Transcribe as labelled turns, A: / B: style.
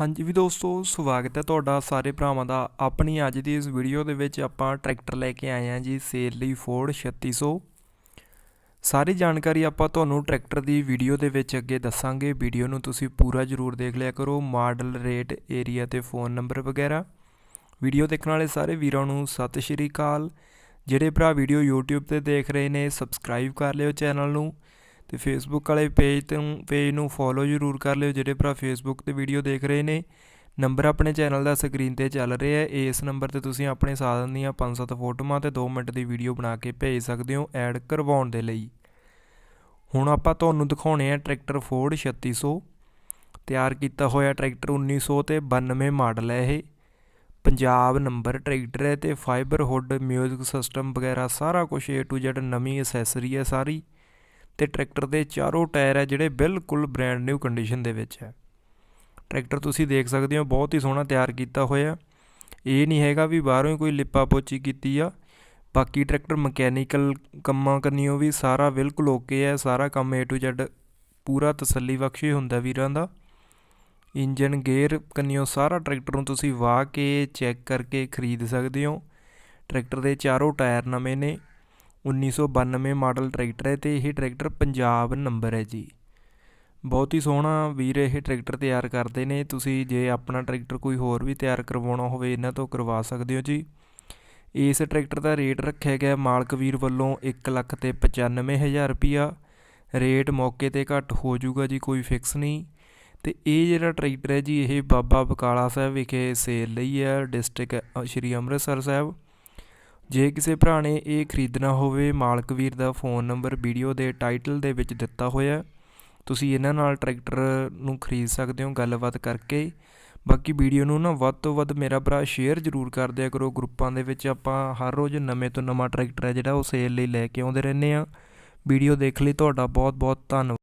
A: ਹਾਂਜੀ ਵੀ ਦੋਸਤੋ, ਸਵਾਗਤ ਹੈ ਤੁਹਾਡਾ ਸਾਰੇ ਭਰਾਵਾਂ ਦਾ। ਆਪਣੀ ਅੱਜ ਦੀ ਇਸ ਵੀਡੀਓ ਦੇ ਵਿੱਚ ਆਪਾਂ ਟਰੈਕਟਰ ਲੈ ਕੇ ਆਏ ਹਾਂ ਜੀ, ਸੇਲ ਲਈ ਫੋਰਡ 3600 ਸਾਰੀ ਜਾਣਕਾਰੀ ਆਪਾਂ ਤੁਹਾਨੂੰ ਟਰੈਕਟਰ ਦੀ ਵੀਡੀਓ ਦੇ ਵਿੱਚ ਅੱਗੇ ਦੱਸਾਂਗੇ। ਵੀਡੀਓ ਨੂੰ ਤੁਸੀਂ ਪੂਰਾ ਜ਼ਰੂਰ ਦੇਖ ਲਿਆ ਕਰੋ। ਮਾਡਲ ਰੇਟ, ਏਰੀਆ ਤੇ ਫੋਨ ਨੰਬਰ ਵਗੈਰਾ। ਵੀਡੀਓ ਦੇਖਣ ਵਾਲੇ ਸਾਰੇ ਵੀਰਾਂ ਨੂੰ ਸਤਿ ਸ਼੍ਰੀ ਅਕਾਲ। ਜਿਹੜੇ ਭਰਾ ਵੀਡੀਓ YouTube ਤੇ ਦੇਖ ਰਹੇ ਨੇ ਸਬਸਕ੍ਰਾਈਬ ਕਰ ਲਿਓ ਚੈਨਲ ਨੂੰ। ਅਤੇ ਫੇਸਬੁੱਕ ਵਾਲੇ ਪੇਜ ਤੋਂ ਪੇਜ ਨੂੰ ਫੋਲੋ ਜ਼ਰੂਰ ਕਰ ਲਿਓ, ਜਿਹੜੇ ਭਰਾ ਫੇਸਬੁੱਕ ਤੇ ਵੀਡੀਓ ਦੇਖ ਰਹੇ ਨੇ। ਨੰਬਰ ਆਪਣੇ ਚੈਨਲ ਦਾ ਸਕਰੀਨ ਤੇ ਚੱਲ ਰਿਹਾ ਹੈ। ਇਸ ਨੰਬਰ ਤੇ ਤੁਸੀਂ ਆਪਣੇ ਸਾਧਨ ਦੀਆਂ 5-7 ਫੋਟੋਆਂ ਤੇ 2 ਮਿੰਟ ਦੀ ਵੀਡੀਓ ਬਣਾ ਕੇ ਭੇਜ ਸਕਦੇ ਹੋ ਐਡ ਕਰਵਾਉਣ ਦੇ ਲਈ। ਹੁਣ ਆਪਾਂ ਤੁਹਾਨੂੰ ਦਿਖਾਉਣੇ ਆ ਟਰੈਕਟਰ ਫੋਰਡ 3600 ਤਿਆਰ ਕੀਤਾ ਹੋਇਆ ਟਰੈਕਟਰ 1900 ਤੇ 92 ਮਾਡਲ ਹੈ ਇਹ। ਪੰਜਾਬ ਨੰਬਰ ਟਰੈਕਟਰ ਹੈ ਤੇ ਫਾਈਬਰ ਹੁੱਡ ਮਿਊਜ਼ਿਕ ਸਿਸਟਮ ਵਗੈਰਾ ਸਾਰਾ ਕੁਝ A to Z ਨਵੀਂ ਅਸੈਸਰੀ ਹੈ ਸਾਰੀ। ਤੇ ਟਰੈਕਟਰ ਦੇ ਚਾਰੋਂ ਟਾਇਰ ਹੈ ਜਿਹੜੇ ਬਿਲਕੁਲ ਬ੍ਰੈਂਡ ਨਿਊ ਕੰਡੀਸ਼ਨ ਦੇ ਵਿੱਚ ਹੈ। ਟਰੈਕਟਰ ਤੁਸੀਂ ਦੇਖ ਸਕਦੇ ਹੋ, ਬਹੁਤ ਹੀ ਸੋਹਣਾ ਤਿਆਰ ਕੀਤਾ ਹੋਇਆ। ਇਹ ਨਹੀਂ ਹੈਗਾ ਵੀ ਬਾਹਰੋਂ ਹੀ ਕੋਈ ਲਿਪਾ ਪੋਚੀ ਕੀਤੀ ਆ। ਬਾਕੀ ਟਰੈਕਟਰ ਮਕੈਨੀਕਲ ਕੰਮਾਂ ਕਰਨੀਓ ਵੀ ਸਾਰਾ ਬਿਲਕੁਲ ਓਕੇ ਹੈ। ਸਾਰਾ ਕੰਮ A to Z ਪੂਰਾ ਤਸੱਲੀ ਬਖਸ਼ ਹੀ ਹੁੰਦਾ ਵੀਰਾਂ ਦਾ। ਇੰਜਨ, ਗੇਅਰ ਕੰਨਿਓ ਸਾਰਾ ਟਰੈਕਟਰ ਨੂੰ ਤੁਸੀਂ ਵਾਹ ਕੇ, ਚੈੱਕ ਕਰਕੇ ਖਰੀਦ ਸਕਦੇ ਹੋ। ਟਰੈਕਟਰ ਦੇ ਚਾਰੋਂ ਟਾਇਰ ਨਵੇਂ ਨੇ। 1992 ਮਾਡਲ ਟਰੈਕਟਰ ਹੈ ਅਤੇ ਇਹ ਟਰੈਕਟਰ ਪੰਜਾਬ ਨੰਬਰ ਹੈ ਜੀ। ਬਹੁਤ ਹੀ ਸੋਹਣਾ ਵੀਰ ਇਹ ਟਰੈਕਟਰ ਤਿਆਰ ਕਰਦੇ ਨੇ। ਤੁਸੀਂ ਜੇ ਆਪਣਾ ਟਰੈਕਟਰ ਕੋਈ ਹੋਰ ਵੀ ਤਿਆਰ ਕਰਵਾਉਣਾ ਹੋਵੇ, ਇਹਨਾਂ ਤੋਂ ਕਰਵਾ ਸਕਦੇ ਹੋ ਜੀ। ਇਸ ਟਰੈਕਟਰ ਦਾ ਰੇਟ ਰੱਖਿਆ ਗਿਆ ਮਾਲਕ ਵੀਰ ਵੱਲੋਂ 1 ਲੱਖ ਤੇ 95000 ਰੁਪਿਆ ਰੇਟ ਮੌਕੇ ਤੇ ਘੱਟ ਹੋ ਜਾਊਗਾ ਜੀ, ਕੋਈ ਫਿਕਸ ਨਹੀਂ। ਤੇ ਇਹ ਜਿਹੜਾ ਟਰੈਕਟਰ ਹੈ ਜੀ, ਇਹ ਬਾਬਾ ਬਕਾਲਾ ਸਾਹਿਬ ਵਿਖੇ ਸੇਲ ਲਈ ਹੈ, ਡਿਸਟ੍ਰਿਕਟ ਸ਼੍ਰੀ ਅੰਮ੍ਰਿਤਸਰ ਸਾਹਿਬ। ਜੇ ਕਿਸੇ ਭਰਾ ਨੇ ਇਹ ਖਰੀਦਣਾ ਹੋਵੇ, ਮਾਲਕ ਵੀਰ ਦਾ ਫੋਨ ਨੰਬਰ, ਵੀਡੀਓ ਦੇ ਟਾਈਟਲ ਦੇ ਵਿੱਚ ਦਿੱਤਾ ਹੋਇਆ ਤੁਸੀਂ ਇਹਨਾਂ ਨਾਲ ਟਰੈਕਟਰ ਨੂੰ ਖਰੀਦ ਸਕਦੇ ਹੋ, ਗੱਲਬਾਤ ਕਰਕੇ। ਬਾਕੀ ਵੀਡੀਓ ਨੂੰ ਨਾ ਵੱਧ ਤੋਂ ਵੱਧ ਮੇਰਾ ਭਰਾ ਸ਼ੇਅਰ ਜ਼ਰੂਰ ਕਰ ਦਿਆ ਕਰੋ। ਗਰੁੱਪਾਂ ਦੇ ਵਿੱਚ ਆਪਾਂ ਹਰ ਰੋਜ਼ ਨਵੇਂ ਤੋਂ ਨਵਾਂ ਟਰੈਕਟਰ ਹੈ ਜਿਹੜਾ, ਉਹ ਸੇਲ ਲਈ ਲੈ ਕੇ ਆਉਂਦੇ ਰਹਿੰਦੇ ਆ ਵੀਡੀਓ ਦੇਖ ਲਈ, ਤੁਹਾਡਾ ਬਹੁਤ ਬਹੁਤ ਧੰਨਵਾਦ।